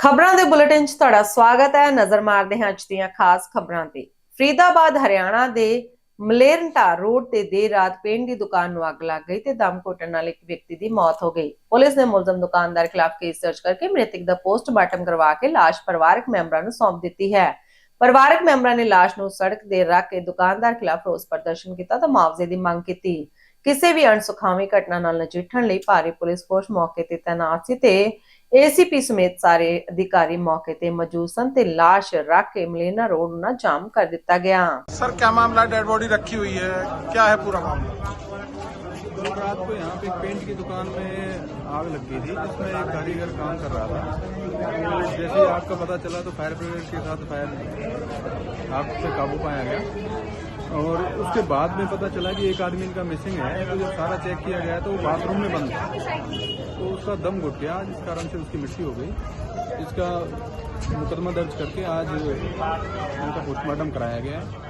ਖਬਰਾਂ ਦੇ ਬੁਲੇਟਿਨ 'ਚ ਤੁਹਾਡਾ ਸਵਾਗਤ ਹੈ। ਨਜ਼ਰ ਮਾਰਦੇ ਹਾਂ ਅੱਜ ਦੀਆਂ ਖਾਸ ਖਬਰਾਂ ਤੇ। ਫਰੀਦਾਬਾਦ, ਹਰਿਆਣਾ ਦੇ ਮਲੇਰਨਟਾ ਰੋਡ ਤੇ ਦੇਰ ਰਾਤ ਪੇਂਟ ਦੀ ਦੁਕਾਨ ਨੂੰ ਅੱਗ ਲੱਗ ਗਈ ਤੇ ਦਮ ਘੁੱਟਣ ਨਾਲ ਇੱਕ ਵਿਅਕਤੀ ਦੀ ਮੌਤ ਹੋ ਗਈ। ਪੁਲਿਸ ਨੇ ਮੁਲਜ਼ਮ ਦੁਕਾਨਦਾਰ ਖਿਲਾਫ ਕੇਸ ਦਰਜ ਕਰਕੇ ਮ੍ਰਿਤਕ ਦਾ ਪੋਸਟਮਾਰਟਮ ਕਰਵਾ ਕੇ ਲਾਸ਼ ਪਰਿਵਾਰਕ ਮੈਂਬਰਾਂ ਨੂੰ ਸੌਂਪ ਦਿੱਤੀ ਹੈ। ਪਰਿਵਾਰਕ ਮੈਂਬਰਾਂ ਨੇ ਲਾਸ਼ ਨੂੰ ਸੜਕ ਤੇ ਰੱਖ ਕੇ ਦੁਕਾਨਦਾਰ ਖਿਲਾਫ ਰੋਸ ਪ੍ਰਦਰਸ਼ਨ ਕੀਤਾ ਤਾਂ ਮੁਆਵਜ਼ੇ ਦੀ ਮੰਗ ਕੀਤੀ। ਕਿਸੇ ਵੀ ਅਣਸੁਖਾਵੀ ਘਟਨਾ ਨਾਲ ਨਜਿੱਠਣ ਲਈ ਭਾਰੀ ਪੁਲਿਸ ਫੋਰਸ ਮੌਕੇ ਤੇ ਤਾਇਨਾਤ ਸੀ ਤੇ ਏਸੀਪੀ ਸਮੇਤ ਸਾਰੇ ਅਧਿਕਾਰੀ ਮੌਕੇ ਤੇ ਮੌਜੂਦ ਸਨ ਤੇ ਲਾਸ਼ ਰੱਖ ਕੇ ਮਲੇਨਾ ਰੋਡ ਨੂੰ ਜਾਮ ਕਰ ਦਿੱਤਾ ਗਿਆ सर क्या मामला डेड बॉडी रखी हुई है क्या है पूरा मामला कल रात को यहाँ पे एक पेंट की दुकान में आग लग गई थी जिसमें एक कारीगर काम कर रहा था जैसे ही आग का पता चला तो फायर ब्रिगेड के साथ फायर आग पे काबू पाया गया और उसके बाद में पता चला कि एक आदमी इनका मिसिंग है तो जब सारा चेक किया गया तो वो बाथरूम में बंद था तो उसका दम घुट गया जिस कारण से उसकी मृत्यु हो गई इसका मुकदमा दर्ज करके आज उनका पोस्टमार्टम कराया गया है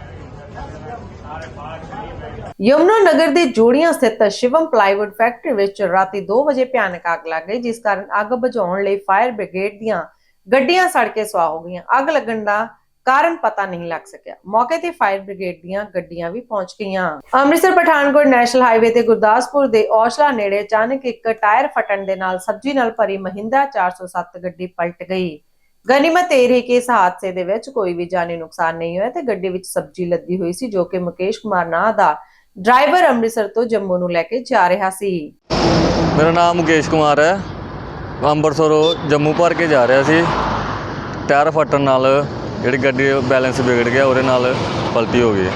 ਯਮੁਨਾ ਨਗਰ ਦੇ ਜੋੜੀਆਂ ਸਥਿਤ ਸ਼ਿਵਮ ਪਲਾਈਵੁੱਡ ਫੈਕਟਰੀ ਵਿੱਚ ਰਾਤੀ 2 ਵਜੇ ਭਿਆਨਕ ਅੱਗ ਲੱਗ ਗਈ ਜਿਸ ਕਾਰਨ ਅੱਗ ਬੁਝਾਉਣ ਲਈ ਫਾਇਰ ਬ੍ਰਿਗੇਡ ਦੀਆਂ ਗੱਡੀਆਂ ਸੜ ਕੇ ਸੁਆਹ ਹੋ ਗਈਆਂ ਅੱਗ ਲੱਗਣ ਦਾ ਕਾਰਨ ਪਤਾ ਨਹੀਂ ਲੱਗ ਸਕਿਆ। ਮੌਕੇ ਤੇ ਫਾਇਰ ਬ੍ਰਿਗੇਡ ਦੀਆਂ ਗੱਡੀਆਂ ਵੀ ਪਹੁੰਚ ਗਈਆਂ। ਅੰਮ੍ਰਿਤਸਰ, ਪਠਾਨਕੋਟ ਨੈਸ਼ਨਲ ਹਾਈਵੇ ਤੇ ਗੁਰਦਾਸਪੁਰ ਦੇ ਔਸ਼ਲਾ ਨੇੜੇ ਅਚਾਨਕ ਇੱਕ ਟਾਇਰ ਫਟਣ ਦੇ ਨਾਲ ਸਬਜ਼ੀ ਨਾਲ ਭਰੀ ਮਹਿੰਦਰਾ 407 ਗੱਡੀ ਪਲਟ ਗਈ। ਗਨੀਮਤ ਇਹ ਰਹੀ ਕਿ ਇਸ ਹਾਦਸੇ ਦੇ ਵਿੱਚ ਕੋਈ ਵੀ ਜਾਨੀ ਨੁਕਸਾਨ ਨਹੀਂ ਹੋਇਆ ਤੇ ਗੱਡੀ ਵਿੱਚ ਸਬਜ਼ੀ ਲੱਦੀ ਹੋਈ ਸੀ, ਜੋ ਕਿ ਮੁਕੇਸ਼ ਕੁਮਾਰ ਨਾਂ ਦਾ ਡਰਾਈਵਰ ਅੰਮ੍ਰਿਤਸਰ ਤੋਂ ਜੰਮੂ ਨੂੰ ਲੈ ਕੇ ਜਾ ਰਿਹਾ ਸੀ। ਮੇਰਾ ਨਾਮ ਮੁਕੇਸ਼ ਕੁਮਾਰ ਹੈ। ਮੈਂ ਅੰਮ੍ਰਿਤਸਰੋਂ ਜੰਮੂ ਭਰ ਕੇ ਜਾ ਰਿਹਾ ਸੀ। ਟਾਇਰ ਫਟਣ ਨਾਲ ਜਿਹੜੀ ਗੱਡੀ ਦਾ ਬੈਲੈਂਸ ਵਿਗੜ ਗਿਆ ਉਹਦੇ ਨਾਲ ਪਲਟੀ ਹੋ ਗਈ।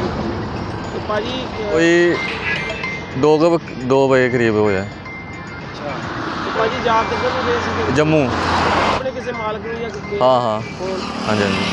ਤੇ ਭਾਜੀ ਅਹ, ਕੋਈ 2 ਦੋ ਵਜੇ ਕਰੀਬ ਹੋਇਆ। ਅੱਛਾ। ਤੇ ਭਾਜੀ ਜਾ ਕਿੱਧਰ ਨੂੰ ਗਏ ਸੀ ਜੰਮੂ। ਆਪਣੇ ਕਿਸੇ ਮਾਲਕ ਨੂੰ ਜਾਂ ਕਿਸੇ ਹਾਂ ਹਾਂ। ਹਾਂਜੀ ਹਾਂਜੀ।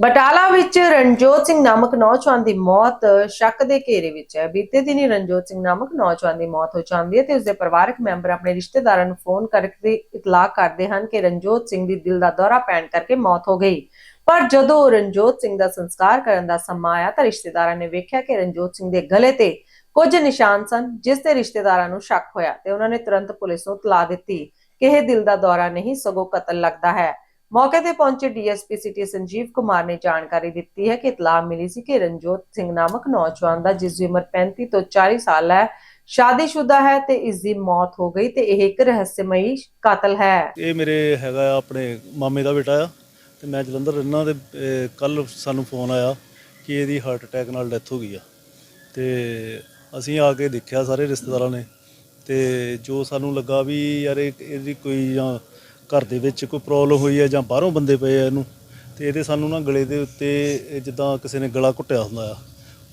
ਬਟਾਲਾ ਵਿੱਚ ਰਣਜੋਤ ਸਿੰਘ ਨਾਮਕ ਨੌਜਵਾਨ ਦੀ ਮੌਤ ਸ਼ੱਕ ਦੇ ਘੇਰੇ ਵਿੱਚ ਹੈ। ਬੀਤੇ ਦਿਨੀ ਰਣਜੋਤ ਸਿੰਘ ਨਾਮਕ ਨੌਜਵਾਨ ਦੀ ਮੌਤ ਹੋ ਜਾਂਦੀ ਹੈ ਤੇ ਉਸਦੇ ਪਰਿਵਾਰਕ ਮੈਂਬਰ ਆਪਣੇ ਰਿਸ਼ਤੇਦਾਰਾਂ ਨੂੰ ਫੋਨ ਕਰਕੇ ਇਤਲਾਹ ਕਰਦੇ ਹਨ ਕਿ ਰਣਜੋਤ ਸਿੰਘ ਦੀ ਦਿਲ ਦਾ ਦੌਰਾ ਪੈਣ ਕਰਕੇ ਮੌਤ ਹੋ ਗਈ। ਪਰ ਜਦੋਂ ਰਣਜੋਤ ਸਿੰਘ ਦਾ ਸੰਸਕਾਰ ਕਰਨ ਦਾ ਸਮਾਂ ਆਇਆ ਤਾਂ ਰਿਸ਼ਤੇਦਾਰਾਂ ਨੇ ਵੇਖਿਆ ਕਿ ਰਣਜੋਤ ਸਿੰਘ ਦੇ ਗਲੇ ਤੇ ਕੁਝ ਨਿਸ਼ਾਨ ਸਨ, ਜਿਸ ਤੇ ਰਿਸ਼ਤੇਦਾਰਾਂ ਨੂੰ ਸ਼ੱਕ ਹੋਇਆ ਤੇ ਉਹਨਾਂ ਨੇ ਤੁਰੰਤ ਪੁਲਿਸ ਨੂੰ ਤਲਾ ਦਿੱਤੀ ਕਿ ਇਹ ਦਿਲ ਦਾ ਦੌਰਾ ਨਹੀਂ, ਸਗੋਂ ਕਤਲ ਲੱਗਦਾ ਹੈ। ਮੌਕੇ ਤੇ ਪਹੁੰਚੇ ਡੀਐਸਪੀ ਸਿਟੀ ਸੰਜੀਵ ਕੁਮਾਰ ਨੇ ਜਾਣਕਾਰੀ ਦਿੱਤੀ ਹੈ ਕਿ ਇਤਲਾਹ ਮਿਲੀ ਸੀ ਕਿ ਰਣਜੋਤ ਸਿੰਘ ਨਾਮਕ ਨੌਜਵਾਨ ਦਾ, ਜਿਸ ਦੀ ਉਮਰ 35 ਤੋਂ 40 ਸਾਲ ਹੈ, ਸ਼ਾਦੀशुदा ਹੈ ਤੇ ਇਸ ਦੀ ਮੌਤ ਹੋ ਗਈ ਤੇ ਇਹ ਇੱਕ ਰਹੱਸਮਈ ਕਾਤਲ ਹੈ। ਇਹ ਮੇਰੇ ਹੈਗਾ ਆਪਣੇ ਮਾਮੇ ਦਾ ਬੇਟਾ ਆ ਤੇ ਮੈਂ ਜਲੰਧਰ ਰਹਿਣਾ ਤੇ ਕੱਲ ਸਾਨੂੰ ਫੋਨ ਆਇਆ ਕਿ ਇਹਦੀ ਹਾਰਟ ਅਟੈਕ ਨਾਲ ਡੈਥ ਹੋ ਗਈ ਆ। ਤੇ ਅਸੀਂ ਆ ਕੇ ਦੇਖਿਆ ਸਾਰੇ ਰਿਸ਼ਤੇਦਾਰਾਂ ਨੇ ਤੇ ਜੋ ਸਾਨੂੰ ਲੱਗਾ ਵੀ ਯਾਰ ਇਹਦੀ ਕੋਈ ਜਾਂ ਘਰ ਦੇ ਵਿੱਚ ਕੋਈ ਪ੍ਰੋਬਲਮ ਹੋਈ ਹੈ ਜਾਂ ਬਾਹਰੋਂ ਬੰਦੇ ਪਏ ਆ ਇਹਨੂੰ, ਤੇ ਇਹਦੇ ਸਾਨੂੰ ਨਾ ਗਲੇ ਦੇ ਉੱਤੇ ਜਿੱਦਾਂ ਕਿਸੇ ਨੇ ਗਲਾ ਘੁੱਟਿਆ ਹੁੰਦਾ ਆ,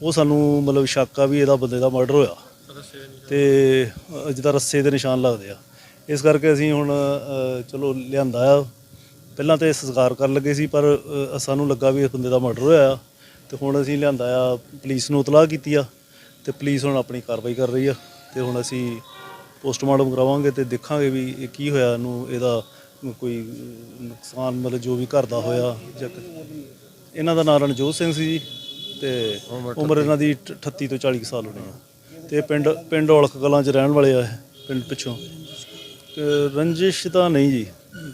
ਉਹ ਸਾਨੂੰ ਮਤਲਬ ਸ਼ੱਕ ਆ ਵੀ ਇਹਦਾ ਬੰਦੇ ਦਾ ਮਰਡਰ ਹੋਇਆ। ਤੇ ਜਿੱਦਾਂ ਰੱਸੇ ਦੇ ਨਿਸ਼ਾਨ ਲੱਗਦੇ ਆ। ਇਸ ਕਰਕੇ ਅਸੀਂ ਹੁਣ ਚਲੋ ਲਿਆਂਦਾ ਆ। ਪਹਿਲਾਂ ਤੇ ਸਸਕਾਰ ਕਰਨ ਲੱਗੇ ਸੀ, ਪਰ ਸਾਨੂੰ ਲੱਗਾ ਵੀ ਇਸ ਬੰਦੇ ਦਾ ਮਰਡਰ ਹੋਇਆ ਆ। ਤੇ ਹੁਣ ਅਸੀਂ ਲਿਆਂਦਾ ਆ, ਪੁਲਿਸ ਨੂੰ ਇਤਲਾਹ ਕੀਤੀ ਆ, ਤੇ ਪੁਲਿਸ ਹੁਣ ਆਪਣੀ ਕਾਰਵਾਈ ਕਰ ਰਹੀ ਆ। ਤੇ ਹੁਣ ਅਸੀਂ ਪੋਸਟਮਾਰਟਮ ਕਰਾਵਾਂਗੇ ਤੇ ਦੇਖਾਂਗੇ ਵੀ ਇਹ ਕੀ ਹੋਇਆ, ਇਹਨੂੰ ਇਹਦਾ ਕੋਈ ਨੁਕਸਾਨ ਮਤਲਬ ਜੋ ਵੀ ਘਰ ਦਾ ਹੋਇਆ ਜਾਂ ਇਹਨਾਂ ਦਾ ਨਾਂ ਰਣਜੋਤ ਸਿੰਘ ਸੀ ਜੀ ਤੇ ਉਮਰ ਇਹਨਾਂ ਦੀ 38 ਤੋਂ 40 ਕੁ ਸਾਲ ਹੋਣੀ ਆ। ਤੇ ਪਿੰਡ ਪਿੰਡ ਔਲਖ ਕਲਾਂ 'ਚ ਰਹਿਣ ਵਾਲੇ ਆ ਪਿੰਡ ਪਿੱਛੋਂ। ਤੇ ਰੰਜਿਸ਼ ਤਾਂ ਨਹੀਂ ਜੀ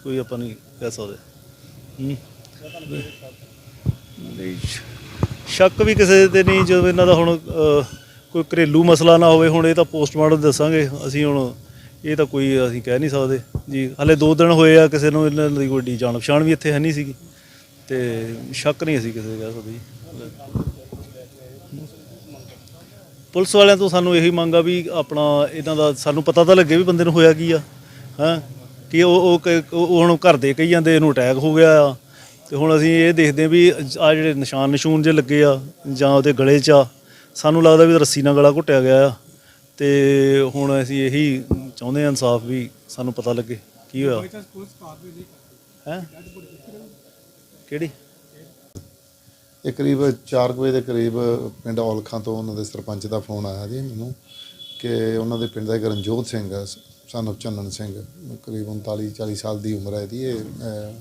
ਕੋਈ ਆਪਾਂ ਨਹੀਂ ਕਹਿ ਸਕਦੇ। ਨਹੀਂ ਸ਼ੱਕ ਵੀ ਕਿਸੇ ਤੇ ਨਹੀਂ ਜਦੋਂ ਇਹਨਾਂ ਦਾ ਹੁਣ ਕੋਈ ਘਰੇਲੂ ਮਸਲਾ ਨਾ ਹੋਵੇ ਹੁਣ ਇਹ ਤਾਂ ਪੋਸਟਮਾਰਟਮ ਦੱਸਾਂਗੇ। ਅਸੀਂ ਹੁਣ ਇਹ ਤਾਂ ਕੋਈ ਅਸੀਂ ਕਹਿ ਨਹੀਂ ਸਕਦੇ। ਜੀ, ਹਲੇ 2 ਦਿਨ ਹੋਏ ਆ ਕਿਸੇ ਨੂੰ ਇਹਨਾਂ ਦੀ ਕੋਈ ਜਾਣ ਪਛਾਣ ਵੀ ਇੱਥੇ ਹੈ ਨਹੀਂ ਸੀਗੀ। ਤੇ ਸ਼ੱਕ ਨਹੀਂ ਅਸੀਂ ਕਿਸੇ ਤੇ ਕਹਿ ਸਕਦੇ ਜੀ। ਪੁਲਿਸ ਵਾਲਿਆਂ ਤੋਂ ਸਾਨੂੰ ਇਹੀ ਮੰਗ ਆ ਵੀ ਆਪਣਾ ਇਹਨਾਂ ਦਾ ਸਾਨੂੰ ਪਤਾ ਤਾਂ ਲੱਗੇ ਵੀ ਬੰਦੇ ਨੂੰ ਹੋਇਆ ਕੀ ਆ, ਹਾਂ? ਕਿ ਉਹ ਉਹ ਕ- ਉਹ ਹੁਣ ਘਰ ਦੇ ਕਹੀ ਜਾਂਦੇ, ਇਹਨੂੰ ਅਟੈਕ ਹੋ ਗਿਆ ਆ। ਤੇ ਹੁਣ ਅਸੀਂ ਇਹ ਦੇਖਦੇ ਵੀ ਆ ਜਿਹੜੇ ਨਿਸ਼ਾਨ ਨਿਸ਼ੂਨ ਜੇ ਲੱਗੇ ਆ ਜਾਂ ਉਹਦੇ ਗਲੇ 'ਚ ਆ, ਸਾਨੂੰ ਲੱਗਦਾ ਵੀ ਰੱਸੀ ਨਾਲ ਗਲਾ ਘੁੱਟਿਆ ਗਿਆ ਆ। ਤੇ ਹੁਣ ਅਸੀਂ ਇਹੀ ਚਾਹੁੰਦੇ ਹਾਂ ਇਨਸਾਫ ਵੀ ਸਾਨੂੰ ਪਤਾ ਲੱਗੇ ਕੀ ਹੋਇਆ। ਹੈ? ਕਿਹੜੀ? ਇਹ ਕਰੀਬ 4 ਵਜੇ ਦੇ ਕਰੀਬ ਪਿੰਡ ਔਲਖਾਂ ਤੋਂ ਉਹਨਾਂ ਦੇ ਸਰਪੰਚ ਦਾ ਫੋਨ ਆਇਆ ਜੀ ਮੈਨੂੰ ਕਿ ਉਹਨਾਂ ਦੇ ਪਿੰਡ ਦਾ ਇੱਕ ਰਣਜੋਤ ਸਿੰਘ ਹੈ ਸਾਨੂੰ ਚੰਨਨ ਸਿੰਘ ਕਰੀਬ 39 40 ਸਾਲ ਦੀ ਉਮਰ ਹੈ ਇਹਦੀ। ਇਹ ਅਹ,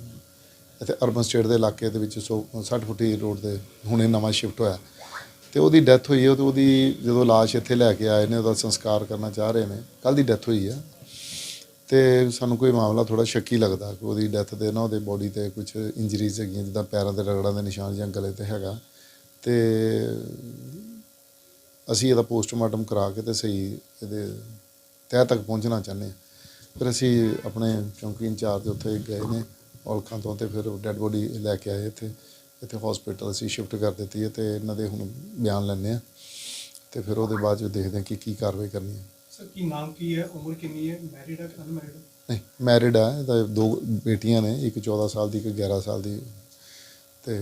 ਇੱਥੇ ਅਰਬਨ ਸਟੇਟ ਦੇ ਇਲਾਕੇ ਦੇ ਵਿੱਚ ਸੌ- 60 ਫੁੱਟੀ ਰੋਡ ਦੇ ਹੁਣੇ ਨਵਾਂ ਸ਼ਿਫਟ ਹੋਇਆ। ਤੇ ਉਹਦੀ ਡੈਥ ਹੋਈ ਹੈ ਤੇ ਉਹਦੀ ਜਦੋਂ ਲਾਸ਼ ਇੱਥੇ ਲੈ ਕੇ ਆਏ ਨੇ, ਉਹਦਾ ਸੰਸਕਾਰ ਕਰਨਾ ਚਾਹ ਰਹੇ ਨੇ ਕੱਲ ਦੀ ਡੈਥ ਹੋਈ ਆ। ਤੇ ਸਾਨੂੰ ਕੋਈ ਮਾਮਲਾ ਥੋੜਾ ਸ਼ੱਕੀ ਲੱਗਦਾ ਕਿ ਉਹਦੀ ਡੈਥ ਦੇ ਨਾ ਉਹਦੇ ਬੋਡੀ ਤੇ ਕੁਝ ਇੰਜਰੀਜ਼ ਹੈਗੀਆਂ, ਜਿੱਦਾਂ ਪੈਰਾਂ ਤੇ ਰਗੜਾਂ ਦੇ ਨਿਸ਼ਾਨ ਜਾਂ ਗਲੇ ਤੇ ਹੈਗਾ। ਤੇ ਅਸੀਂ ਇਹਦਾ ਪੋਸਟਮਾਰਟਮ ਕਰਾ ਕੇ ਤੇ ਸਹੀ ਇਹਦੇ ਤਹਿ ਤੱਕ ਪਹੁੰਚਣਾ ਚਾਹੁੰਦੇ ਹਾਂ। ਫਿਰ ਅਸੀਂ ਆਪਣੇ ਚੌਂਕੀ ਇੰਚਾਰਜ ਉੱਥੇ ਗਏ ਨੇ ਔਲਖਾਂ ਤੋਂ ਤੇ ਫਿਰ ਡੈੱਡ ਬੋਡੀ ਲੈ ਕੇ ਆਏ ਇੱਥੇ। ਇੱਥੇ ਹਸਪੀਟਲ ਅਸੀਂ ਸ਼ਿਫਟ ਕਰ ਦਿੱਤੀ ਹੈ ਤੇ ਇਹਨਾਂ ਦੇ ਹੁਣ ਬਿਆਨ ਲੈਣੇ ਆ ਤੇ ਫਿਰ ਉਹਦੇ ਬਾਅਦ ਜੋ ਦੇਖਦੇ ਹਾਂ ਕਿ ਕੀ ਕਾਰਵਾਈ ਕਰਨੀ ਹੈ। ਸਰ ਕੀ ਨਾਮ ਕੀ ਹੈ? ਉਮਰ ਕਿੰਨੀ ਹੈ? ਮੈਰਿਡ ਹੈ ਕਿ ਅਨਮੈਰਿਡ ਨਹੀਂ ਮੈਰਿਡ ਆ ਇਹਦਾ ਦੋ ਬੇਟੀਆਂ ਨੇ ਇੱਕ 14 ਸਾਲ ਦੀ ਇੱਕ 11 ਸਾਲ ਦੀ ਤੇ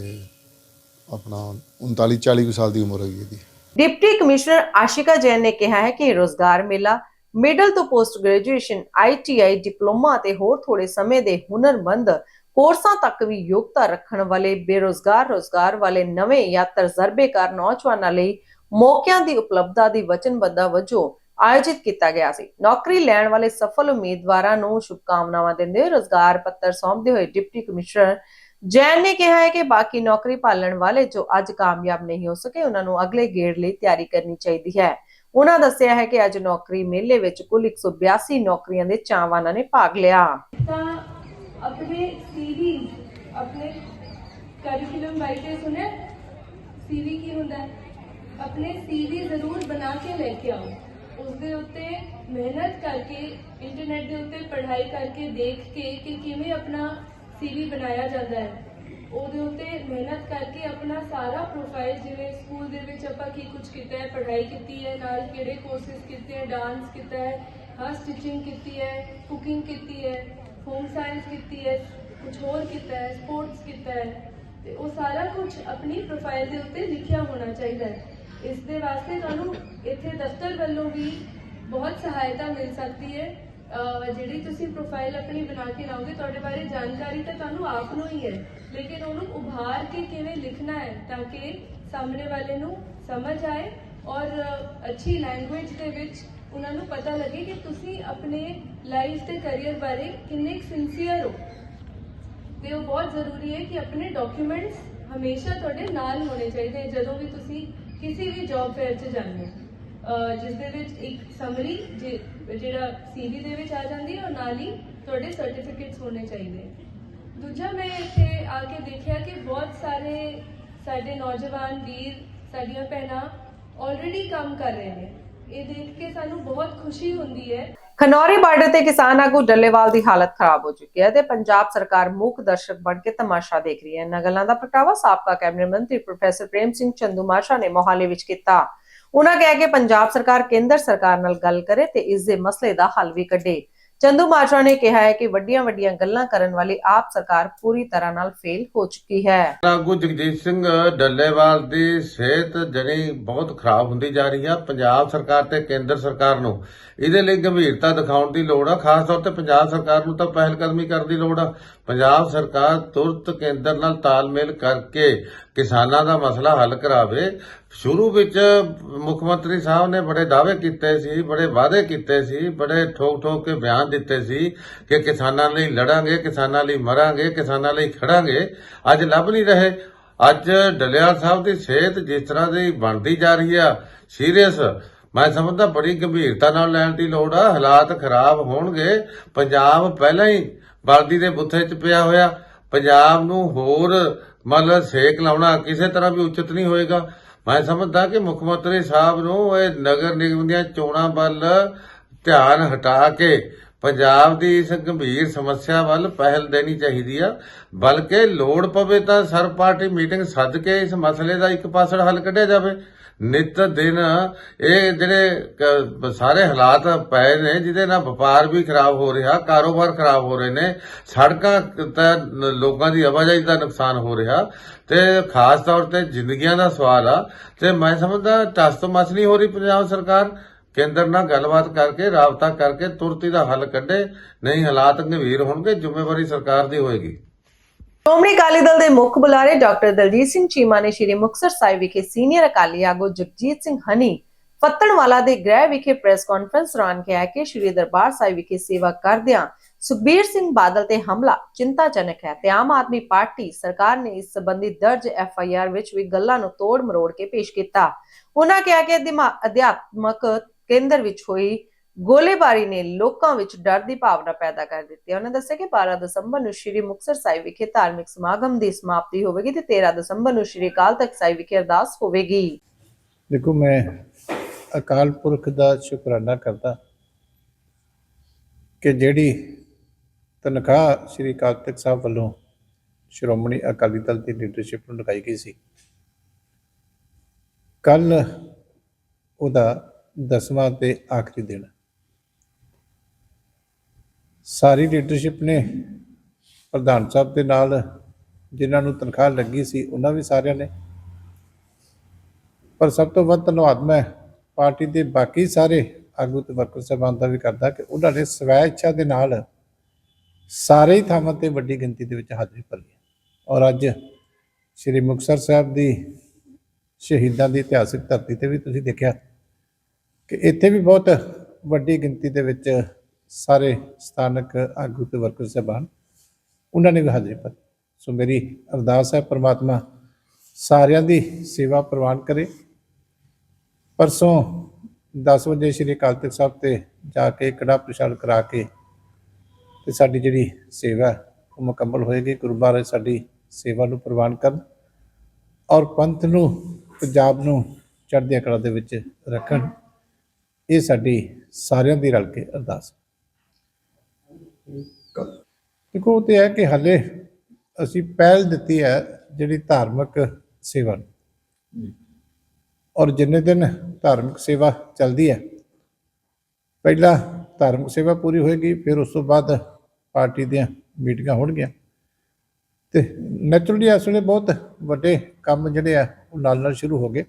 ਆਪਣਾ 39 40 ਕੁ ਸਾਲ ਦੀ ਉਮਰ ਹੈਗੀ ਇਹਦੀ। ਡਿਪਟੀ ਕਮਿਸ਼ਨਰ ਆਸ਼ਿਕਾ ਜੈਨ ਨੇ ਕਿਹਾ ਹੈ ਕਿ ਰੋਜ਼ਗਾਰ ਮੇਲਾ ਮਿਡਲ ਤੋਂ ਪੋਸਟ ਗ੍ਰੈਜੂਏਸ਼ਨ ਆਈਟੀਆਈ ਡਿਪਲੋਮਾ ਅਤੇ ਹੋਰ ਥੋੜੇ ਸਮੇਂ ਦੇ ਹੁਨਰਮੰਦ ਕੋਰਸਾਂ ਤੱਕ ਵੀ ਯੋਗਤਾ ਰੱਖਣ ਵਾਲੇ, ਬੇਰੋਜ਼ਗਾਰ, ਰੋਜ਼ਗਾਰ ਵਾਲੇ ਨਵੇਂ ਜਾਂ ਤਜਰਬੇਕਾਰ ਨੌਜਵਾਨਾਂ ਲਈ ਮੌਕਿਆਂ ਦੀ ਉਪਲਬਧਤਾ ਦੀ ਵਚਨਬੱਧਤਾ ਵਜੋਂ ਆਯੋਜਿਤ ਕੀਤਾ ਗਿਆ ਸੀ। ਨੌਕਰੀ ਲੈਣ ਵਾਲੇ ਸਫਲ ਉਮੀਦਵਾਰਾਂ ਨੂੰ ਸ਼ੁਭਕਾਮਨਾਵਾਂ ਦਿੰਦੇ ਹੋਏ ਰੋਜ਼ਗਾਰ ਪੱਤਰ ਸੌਂਪਦੇ ਹੋਏ ਡਿਪਟੀ ਕਮਿਸ਼ਨਰ ਜੈਨ ਨੇ ਕਿਹਾ ਹੈ ਕਿ ਬਾਕੀ ਨੌਕਰੀ ਭਾਲਣ ਵਾਲੇ ਜੋ ਅੱਜ ਕਾਮਯਾਬ ਨਹੀਂ ਹੋ ਸਕੇ, ਉਹਨਾਂ ਨੂੰ ਅਗਲੇ ਗੇੜ ਲਈ ਤਿਆਰੀ ਕਰਨੀ ਚਾਹੀਦੀ ਹੈ। ਉਹਨਾਂ ਦੱਸਿਆ ਹੈ ਕਿ ਅੱਜ ਨੌਕਰੀ ਮੇਲੇ ਵਿੱਚ ਕੁੱਲ 182 ਨੌਕਰੀਆਂ ਦੇ ਚਾਹਵਾਨਾਂ ਨੇ ਭਾਗ ਲਿਆ। ਤਾਂ ਆਪਣੇ ਸੀਵੀ ਆਪਣੇ ਕਰਿਕੂਲਮ ਬਾਈਟੇ ਸੁਣਿਆ ਸੀਵੀ ਕੀ ਹੁੰਦਾ ਹੈ ਆਪਣੇ ਸੀਵੀ ਜ਼ਰੂਰ ਬਣਾ ਕੇ ਲੈ ਕੇ ਆਓ ਉਸ ਦੇ ਉੱਤੇ ਮਿਹਨਤ ਕਰਕੇ ਇੰਟਰਨੈਟ ਦੇ ਉੱਤੇ ਪੜ੍ਹਾਈ ਕਰਕੇ ਦੇਖ ਕੇ ਕਿ ਕਿਵੇਂ ਆਪਣਾ ਸੀਵੀ ਬਣਾਇਆ ਜਾਂਦਾ ਹੈ ਉਹਦੇ ਉੱਤੇ ਮਿਹਨਤ ਕਰਕੇ ਆਪਣਾ ਸਾਰਾ ਪ੍ਰੋਫਾਈਲ ਜਿਵੇਂ ਸਕੂਲ ਦੇ ਵਿੱਚ ਆਪਾਂ ਕੀ ਕੁਝ ਕੀਤਾ ਹੈ ਪੜ੍ਹਾਈ ਕੀਤੀ ਹੈ ਨਾਲ ਕਿਹੜੇ ਕੋਰਸਿਸ ਕੀਤੇ ਹੈ ਡਾਂਸ ਕੀਤਾ ਹੈ ਹਾਂ ਸਟਿਚਿੰਗ ਕੀਤੀ ਹੈ ਕੁਕਿੰਗ ਕੀਤੀ ਹੈ ਹੋਮ ਸਾਇੰਸ ਕੀਤੀ ਹੈ ਕੁਝ ਹੋਰ ਕੀਤਾ ਹੈ ਸਪੋਰਟਸ ਕੀਤਾ ਹੈ। ਤੇ ਉਹ ਸਾਰਾ ਕੁਝ ਆਪਣੀ ਪ੍ਰੋਫਾਈਲ ਦੇ ਉੱਤੇ ਲਿਖਿਆ ਹੋਣਾ ਚਾਹੀਦਾ ਹੈ। ਇਸ ਦੇ ਵਾਸਤੇ ਤੁਹਾਨੂੰ ਇੱਥੇ ਦਫ਼ਤਰ ਵੱਲੋਂ ਵੀ ਬਹੁਤ ਸਹਾਇਤਾ ਮਿਲ ਸਕਦੀ ਹੈ। ਜਿਹੜੀ ਤੁਸੀਂ ਪ੍ਰੋਫਾਈਲ ਆਪਣੀ ਬਣਾ ਕੇ ਲਾਓਗੇ, ਤੁਹਾਡੇ ਬਾਰੇ ਜਾਣਕਾਰੀ ਤਾਂ ਤੁਹਾਨੂੰ ਆਪ ਨੂੰ ਹੀ ਹੈ। ਲੇਕਿਨ ਉਹਨੂੰ ਉਭਾਰ ਕੇ ਕਿਵੇਂ ਲਿਖਣਾ ਹੈ ਤਾਂ ਕਿ ਸਾਹਮਣੇ ਵਾਲੇ ਨੂੰ ਸਮਝ ਆਏ ਔਰ ਅੱਛੀ ਲੈਂਗੁਏਜ ਦੇ ਵਿੱਚ ਉਹਨਾਂ ਨੂੰ ਪਤਾ ਲੱਗੇ ਕਿ ਤੁਸੀਂ ਆਪਣੇ ਲਾਈਫ ਤੇ ਕੈਰੀਅਰ ਬਾਰੇ ਕਿੰਨੇ ਸਿੰਸੀਅਰ ਹੋ। ਤੇ ਉਹ ਬਹੁਤ ਜ਼ਰੂਰੀ ਹੈ ਕਿ ਆਪਣੇ ਡਾਕੂਮੈਂਟਸ ਹਮੇਸ਼ਾ ਤੁਹਾਡੇ ਨਾਲ ਹੋਣੇ ਚਾਹੀਦੇ ਜਦੋਂ ਵੀ ਤੁਸੀਂ ਕਿਸੇ ਵੀ ਜੌਬ ਫੇਅਰ 'ਚ ਜਾਂਦੇ ਹੋ। ਜਿਸ ਦੇ ਵਿੱਚ ਇੱਕ ਸਮਰੀ ਜਿਹੜਾ ਸੀਵੀ ਦੇ ਵਿੱਚ ਆ ਜਾਂਦੀ ਹੈ ਔਰ ਨਾਲ ਹੀ ਤੁਹਾਡੇ ਸਰਟੀਫਿਕੇਟਸ ਹੋਣੇ ਚਾਹੀਦੇ ਦੂਜਾ ਮੈਂ ਇੱਥੇ ਆ ਕੇ ਦੇਖਿਆ ਕਿ ਬਹੁਤ ਸਾਰੇ ਸਾਡੇ ਨੌਜਵਾਨ ਵੀਰ, ਸਾਡੀਆਂ ਭੈਣਾਂ ਆਲਰੇਡੀ ਕੰਮ ਕਰ ਰਹੇ ਨੇ। ਇਹ ਦੇਖ ਕੇ ਸਾਨੂੰ ਬਹੁਤ ਖੁਸ਼ੀ ਹੁੰਦੀ ਹੈ। ਖਨੌਰੀ ਬਾਰਡਰ ਤੇ ਕਿਸਾਨ ਆਗੂ ਡੱਲੇਵਾਲ ਦੀ ਹਾਲਤ ਖਰਾਬ ਹੋ ਚੁੱਕੀ ਹੈ ਤੇ ਪੰਜਾਬ ਸਰਕਾਰ ਮੁੱਖ ਦਰਸ਼ਕ ਬਣ ਕੇ ਤਮਾਸ਼ਾ ਦੇਖ ਰਹੀ ਹੈ। ਇਹਨਾਂ ਗੱਲਾਂ ਦਾ ਪ੍ਰਗਟਾਵਾ ਸਾਬਕਾ ਕੈਬਨਿਟ ਮੰਤਰੀ ਪ੍ਰੋਫੈਸਰ ਪ੍ਰੇਮ ਸਿੰਘ ਚੰਦੂਮਾਸ਼ਾ ਨੇ ਮੋਹਾਲੀ ਵਿੱਚ ਕੀਤਾ। ਉਹਨਾਂ ਕਿਹਾ ਕਿ ਪੰਜਾਬ ਸਰਕਾਰ ਕੇਂਦਰ ਸਰਕਾਰ ਨਾਲ ਗੱਲ ਕਰੇ ਤੇ ਇਸ ਦੇ ਮਸਲੇ ਦਾ ਹੱਲ ਵੀ ਕੱਢੇ। ਚੰਦੂ ਮਾਜਰਾ ਨੇ ਕਿਹਾ ਹੈ ਕਿ ਵੱਡੀਆਂ ਵੱਡੀਆਂ ਗੱਲਾਂ ਕਰਨ ਵਾਲੀ ਆਪ ਸਰਕਾਰ ਪੂਰੀ ਤਰ੍ਹਾਂ ਨਾਲ ਫੇਲ ਹੋ ਚੁੱਕੀ ਹੈ। ਆਗੂ ਜਗਜੀਤ ਸਿੰਘ ਡੱਲੇਵਾਲ ਦੀ ਸਿਹਤ ਜਣੀ ਬਹੁਤ ਖਰਾਬ ਹੁੰਦੀ ਜਾ ਰਹੀ ਆ। ਪੰਜਾਬ ਸਰਕਾਰ ਤੇ ਕੇਂਦਰ ਸਰਕਾਰ ਨੂੰ ਇਹਦੇ ਲਈ ਗੰਭੀਰਤਾ ਦਿਖਾਉਣ ਦੀ ਲੋੜ ਆ। ਖਾਸ ਤੌਰ ਤੇ ਪੰਜਾਬ ਸਰਕਾਰ ਨੂੰ ਤਾਂ ਪਹਿਲ ਕਦਮੀ ਕਰਨ ਦੀ ਲੋੜ ਆ। ਪੰਜਾਬ ਸਰਕਾਰ ਤੁਰਤ ਕੇਂਦਰ ਨਾਲ ਤਾਲਮੇਲ ਕਰਕੇ ਕਿਸਾਨਾਂ ਦਾ ਮਸਲਾ ਹੱਲ ਕਰਾਵੇ। ਸ਼ੁਰੂ ਵਿੱਚ ਮੁੱਖ ਮੰਤਰੀ ਸਾਹਿਬ ਨੇ ਬੜੇ ਦਾਅਵੇ ਕੀਤੇ ਸੀ, ਬੜੇ ਵਾਅਦੇ ਕੀਤੇ ਸੀ, ਬੜੇ ਠੋਕ ਠੋਕ ਕੇ ਬਿਆਨ ਦਿੱਤੇ ਸੀ ਕਿ ਕਿਸਾਨਾਂ ਲਈ ਲੜਾਂਗੇ, ਕਿਸਾਨਾਂ ਲਈ ਮਰਾਂਗੇ, ਕਿਸਾਨਾਂ ਲਈ ਖੜਾਂਗੇ, ਅੱਜ ਲੱਭ ਨਹੀਂ ਰਹੇ। ਅੱਜ ਡਲਿਆ ਸਾਹਿਬ ਦੀ ਸਿਹਤ ਜਿਸ ਤਰ੍ਹਾਂ ਦੀ ਬਣਦੀ ਜਾ ਰਹੀ ਆ, ਸੀਰੀਅਸ, ਮੈਂ ਸਮਝਦਾ ਬੜੀ ਗੰਭੀਰਤਾ ਨਾਲ ਲੈਣ ਦੀ ਲੋੜ ਆ। ਹਾਲਾਤ ਖਰਾਬ ਹੋਣਗੇ। ਪੰਜਾਬ ਪਹਿਲਾਂ ਹੀ ਬਲਦੀ ਦੇ ਬੁੱਥੇ 'ਚ ਪਿਆ ਹੋਇਆ। ਪੰਜਾਬ ਨੂੰ ਹੋਰ ਮਤਲਬ ਸੇਕ ਲਾਉਣਾ ਕਿਸੇ ਤਰ੍ਹਾਂ ਵੀ ਉਚਿਤ ਨਹੀਂ ਹੋਏਗਾ। ਮੈਂ ਸਮਝਦਾ ਕਿ ਮੁੱਖ ਮੰਤਰੀ ਸਾਹਿਬ ਨੂੰ ਇਹ ਨਗਰ ਨਿਗਮ ਦੀਆਂ ਚੋਣਾਂ ਵੱਲ ਧਿਆਨ ਹਟਾ ਕੇ ਪੰਜਾਬ ਦੀ ਇਸ ਗੰਭੀਰ ਸਮੱਸਿਆ ਵੱਲ ਪਹਿਲ ਦੇਣੀ ਚਾਹੀਦੀ ਆ, ਬਲਕਿ ਲੋੜ ਪਵੇ ਤਾਂ ਸਰਬ ਪਾਰਟੀ ਮੀਟਿੰਗ ਸੱਦ ਕੇ ਇਸ ਮਸਲੇ ਦਾ ਇੱਕ ਪਾਸੜ ਹੱਲ ਕੱਢਿਆ ਜਾਵੇ। ਨਿਤ ਦਿਨ ਇਹ ਜਿਹੜੇ ਸਾਰੇ ਹਾਲਾਤ ਪਏ ਨੇ, ਜਿਹਦੇ ਨਾਲ ਵਪਾਰ ਵੀ ਖਰਾਬ ਹੋ ਰਿਹਾ, ਕਾਰੋਬਾਰ ਖਰਾਬ ਹੋ ਰਹੇ ਨੇ, ਸੜਕਾਂ ਤਾਂ ਲੋਕਾਂ ਦੀ ਆਵਾਜਾਈ ਦਾ ਨੁਕਸਾਨ ਹੋ ਰਿਹਾ ਤੇ ਖਾਸ ਤੌਰ ਤੇ ਜ਼ਿੰਦਗੀਆਂ ਦਾ ਸਵਾਲ ਆ। ਤੇ ਮੈਂ ਸਮਝਦਾ ਟਸ ਤੋਂ ਮਸ ਨਹੀਂ ਹੋ ਰਹੀ ਪੰਜਾਬ ਸਰਕਾਰ। ਕੇਂਦਰ ਨਾਲ ਗੱਲਬਾਤ ਕਰਕੇ, ਰਾਬਤਾ ਕਰਕੇ ਤੁਰਤ ਦਾ ਹੱਲ ਕੱਢੇ। ਨਹੀਂ ਹਾਲਾਤ ਗੰਭੀਰ ਹੋਣਗੇ, ਜ਼ਿੰਮੇਵਾਰੀ ਸਰਕਾਰ ਦੀ ਹੋਏਗੀ। ਸ਼੍ਰੋਮਣੀ ਅਕਾਲੀ ਦਲ ਦੇ ਮੁੱਖ ਬੁਲਾਰੇ ਡਾਕਟਰ ਦਲਜੀਤ ਸਿੰਘ ਚੀਮਾ ਨੇ ਸ਼੍ਰੀ ਮੁਕਤਸਰ ਸਾਹਿਬ ਵਿਖੇ ਸੀਨੀਅਰ ਅਕਾਲੀ ਆਗੂ ਜਗਜੀਤ ਸਿੰਘ ਹਨੀ ਫੱਤਣਵਾਲਾ ਦੇ ਗ੍ਰਹਿ ਵਿਖੇ ਪ੍ਰੈਸ ਕਾਨਫਰੰਸ ਦੌਰਾਨ ਕਿਹਾ ਕਿ ਸ਼੍ਰੀ ਦਰਬਾਰ ਸਾਹਿਬ ਵਿਖੇ ਸੇਵਾ ਕਰਦਿਆਂ ਸੁਖਬੀਰ ਸਿੰਘ ਬਾਦਲ ਤੇ ਹਮਲਾ ਚਿੰਤਾਜਨਕ ਹੈ ਤੇ ਆਮ ਆਦਮੀ ਪਾਰਟੀ ਸਰਕਾਰ ਨੇ ਇਸ ਸੰਬੰਧੀ ਦਰਜ ਐਫ ਆਈ ਆਰ ਵਿੱਚ ਵੀ ਗੱਲਾਂ ਨੂੰ ਤੋੜ ਮਰੋੜ ਕੇ ਪੇਸ਼ ਕੀਤਾ। ਉਹਨਾਂ ਕਿਹਾ ਕਿ ਅਧਿਆਤਮਕ ਕੇਂਦਰ ਵਿੱਚ ਹੋਈ ਗੋਲੀਬਾਰੀ ਨੇ ਲੋਕਾਂ ਵਿੱਚ ਡਰ ਦੀ ਭਾਵਨਾ ਪੈਦਾ ਕਰ ਦਿੱਤੀ ਹੈ। ਉਹਨਾਂ ਦੱਸਿਆ ਕਿ 12 ਦਸੰਬਰ ਨੂੰ ਸ੍ਰੀ ਮੁਕਤਸਰ ਸਾਹਿਬ ਵਿਖੇ ਧਾਰਮਿਕ ਸਮਾਗਮ ਦੀ ਸਮਾਪਤੀ ਹੋਵੇਗੀ ਤੇ 13 ਦਸੰਬਰ ਨੂੰ ਸ੍ਰੀ ਅਕਾਲ ਤਖਤ ਸਾਹਿਬ ਵਿਖੇ ਅਰਦਾਸ ਹੋਵੇਗੀ। ਦੇਖੋ, ਮੈਂ ਅਕਾਲ ਪੁਰਖ ਦਾ ਸ਼ੁਕਰਾਨਾ ਕਰਦਾ ਕਿ ਜਿਹੜੀ ਤਨਖਾਹ ਸ੍ਰੀ ਅਕਾਲ ਤਖਤ ਸਾਹਿਬ ਵੱਲੋਂ ਸ਼੍ਰੋਮਣੀ ਅਕਾਲੀ ਦਲ ਦੀ ਲੀਡਰਸ਼ਿਪ ਨੂੰ ਲਗਾਈ ਗਈ ਸੀ ਕੱਲ ਉਹਦਾ ਦਸਵਾਂ ਤੇ ਆਖਰੀ ਦਿਨ ਸਾਰੀ ਲੀਡਰਸ਼ਿਪ ਨੇ ਪ੍ਰਧਾਨ ਸਾਹਿਬ ਦੇ ਨਾਲ ਜਿਨ੍ਹਾਂ ਨੂੰ ਤਨਖਾਹ ਲੱਗੀ ਸੀ, ਉਹਨਾਂ ਵੀ ਸਾਰਿਆਂ ਨੇ ਪਰ ਸਭ ਤੋਂ ਵੱਧ ਧੰਨਵਾਦ ਮੈਂ ਪਾਰਟੀ ਦੇ ਬਾਕੀ ਸਾਰੇ ਆਗੂ ਤੇ ਵਰਕਰ ਸਾਹਿਬਾਨ ਦਾ ਵੀ ਕਰਦਾ ਕਿ ਉਹਨਾਂ ਨੇ ਸਵੈ ਇੱਛਾ ਦੇ ਨਾਲ ਸਾਰੇ ਹੀ ਥਾਵਾਂ ਤੇ ਵੱਡੀ ਗਿਣਤੀ ਦੇ ਵਿੱਚ ਹਾਜ਼ਰੀ ਭਰੀ ਹੈ। ਔਰ ਅੱਜ ਸ੍ਰੀ ਮੁਕਤਸਰ ਸਾਹਿਬ ਦੀ ਸ਼ਹੀਦਾਂ ਦੀ ਇਤਿਹਾਸਿਕ ਧਰਤੀ ਤੇ ਵੀ ਤੁਸੀਂ ਦੇਖਿਆ ਕਿ ਇੱਥੇ ਵੀ ਬਹੁਤ ਵੱਡੀ ਗਿਣਤੀ ਦੇ ਵਿੱਚ ਸਾਰੇ ਸਥਾਨਕ ਆਗੂ ਤੇ ਵਰਕਰ ਸਾਹਿਬਾਨ ਉਹਨਾਂ ਨੇ ਵੀ ਹਾਜ਼ਰੀ ਭਰੀ। ਸੋ ਮੇਰੀ ਅਰਦਾਸ ਹੈ ਪ੍ਰਮਾਤਮਾ ਸਾਰਿਆਂ ਦੀ ਸੇਵਾ ਪ੍ਰਵਾਨ ਕਰੇ। ਪਰਸੋਂ 10 ਵਜੇ ਸ਼੍ਰੀ ਅਕਾਲ ਤਖਤ ਸਾਹਿਬ ਤੇ ਜਾ ਕੇ ਕੜਾ ਪ੍ਰਸ਼ਾਦ ਕਰਾ ਕੇ ਤੇ ਸਾਡੀ ਜਿਹੜੀ ਸੇਵਾ ਉਹ ਮੁਕੰਮਲ ਹੋਏਗੀ। ਗੁਰੂ ਮਹਾਰਾਜ ਸਾਡੀ ਸੇਵਾ ਨੂੰ ਪ੍ਰਵਾਨ ਕਰਨ ਔਰ ਪੰਥ ਨੂੰ, ਪੰਜਾਬ ਨੂੰ ਚੜ੍ਹਦੀ ਕਲਾ ਦੇ ਵਿੱਚ ਰੱਖਣ। ਇਹ ਸਾਡੀ ਸਾਰਿਆਂ ਦੀ ਰਲ ਕੇ ਅਰਦਾਸ। ਦੇਖੋ, ਉਹ ਤੇ ਹੈ ਕਿ ਹਲੇ ਅਸੀਂ ਪਹਿਲ ਦਿੱਤੀ ਹੈ ਜਿਹੜੀ ਧਾਰਮਿਕ ਸੇਵਾ ਨੂੰ। ਔਰ ਜਿੰਨੇ ਦਿਨ ਧਾਰਮਿਕ ਸੇਵਾ ਚੱਲਦੀ ਹੈ, ਪਹਿਲਾਂ ਧਾਰਮਿਕ ਸੇਵਾ ਪੂਰੀ ਹੋਏਗੀ, ਫਿਰ ਉਸ ਤੋਂ ਬਾਅਦ ਪਾਰਟੀ ਦੀਆਂ ਮੀਟਿੰਗਾਂ ਹੋਣਗੀਆਂ। ਤੇ ਨੈਚੁਰਲੀ ਇਸ ਵੇਲੇ ਬਹੁਤ ਵੱਡੇ ਕੰਮ ਜਿਹੜੇ ਆ, ਉਹ ਨਾਲ ਨਾਲ ਸ਼ੁਰੂ ਹੋ ਗਏ।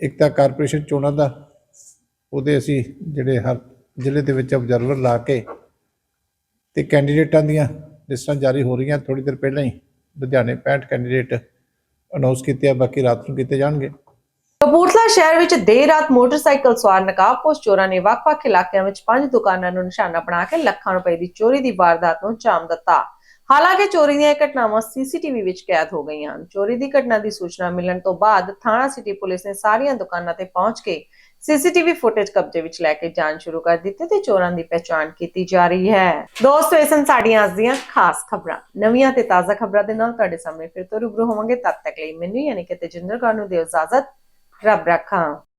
ਇੱਕ ਤਾਂ ਕਾਰਪੋਰੇਸ਼ਨ ਚੋਣਾਂ ਦਾ ਉਹਦੇ ਅਸੀਂ ਜਿਹੜੇ ਹਰ ਜ਼ਿਲ੍ਹੇ ਦੇ ਵਿੱਚ ਆਬਜ਼ਰਵਰ ਲਾ ਕੇ ਤੇ ਕੈਂਡੀਡੇਟਾਂ ਦੀਆਂ ਲਿਸਟਾਂ ਜਾਰੀ ਹੋ ਰਹੀਆਂ ਥੋੜੀ ਦੇਰ ਪਹਿਲਾਂ ਹੀ ਲੁਧਿਆਣੇ 65 ਕੈਂਡੀਡੇਟ ਅਨਾਉਂਸ ਕੀਤੇ ਆ, ਬਾਕੀ ਰਾਤ ਨੂੰ ਕੀਤੇ ਜਾਣਗੇ। ਕਪੂਰਥਲਾ ਸ਼ਹਿਰ ਵਿੱਚ ਦੇਰ ਰਾਤ ਮੋਟਰਸਾਈਕਲ ਸਵਾਰ ਨਕਾਬਪੋਸ਼ ਚੋਰਾਂ ਨੇ ਵੱਖ-ਵੱਖ ਇਲਾਕਿਆਂ ਵਿੱਚ ਪੰਜ ਦੁਕਾਨਾਂ ਨੂੰ ਨਿਸ਼ਾਨਾ ਬਣਾ ਕੇ ਲੱਖਾਂ ਰੁਪਏ ਦੀ ਚੋਰੀ ਦੀ ਵਾਰਦਾਤ ਨੂੰ ਜਾਮ ਦਿੱਤਾ। ਹਾਲਾਂਕਿ ਚੋਰੀ ਦੀਆਂ ਘਟਨਾਵਾਂ ਸੀਸੀਟੀਵੀ ਵਿੱਚ ਕੈਦ ਹੋ ਗਈਆਂ ਹਨ। ਚੋਰੀ ਦੀ ਘਟਨਾ ਦੀ ਸੂਚਨਾ ਮਿਲਣ ਤੋਂ ਬਾਅਦ ਥਾਣਾ ਸਿਟੀ ਪੁਲਿਸ ਨੇ ਸਾਰੀਆਂ ਦੁਕਾਨਾਂ ਤੇ ਪਹੁੰਚ ਕੇ ਸੀਸੀਟੀਵੀ ਫੁਟੇਜ ਕਬਜ਼ੇ ਵਿੱਚ ਲੈ ਕੇ ਜਾਂਚ ਸ਼ੁਰੂ ਕਰ ਦਿੱਤੀ ਤੇ ਚੋਰਾਂ ਦੀ ਪਛਾਣ ਕੀਤੀ ਜਾ ਰਹੀ ਹੈ। ਦੋਸਤੋ ਇਹ ਸਨ ਸਾਡੀਆਂ ਅੱਜ ਦੀਆਂ ਖਾਸ ਖਬਰਾਂ। ਨਵੀਆਂ ਤੇ ਤਾਜ਼ਾ ਖਬਰਾਂ ਦੇ ਨਾਲ ਤੁਹਾਡੇ ਸਾਹਮਣੇ ਫਿਰ ਤੋਂ ਰੂਬਰੂ ਹੋਵਾਂਗੇ। ਤਦ ਤੱਕ ਲਈ ਮੈਨੂੰ, ਯਾਨੀ ਕਿ ਤੇਜਿੰਦਰ ਕੌਰ ਨੂੰ ਦਿਓ ਇਜਾਜ਼ਤ। ਰੱਬ ਰੱਖਾਂ।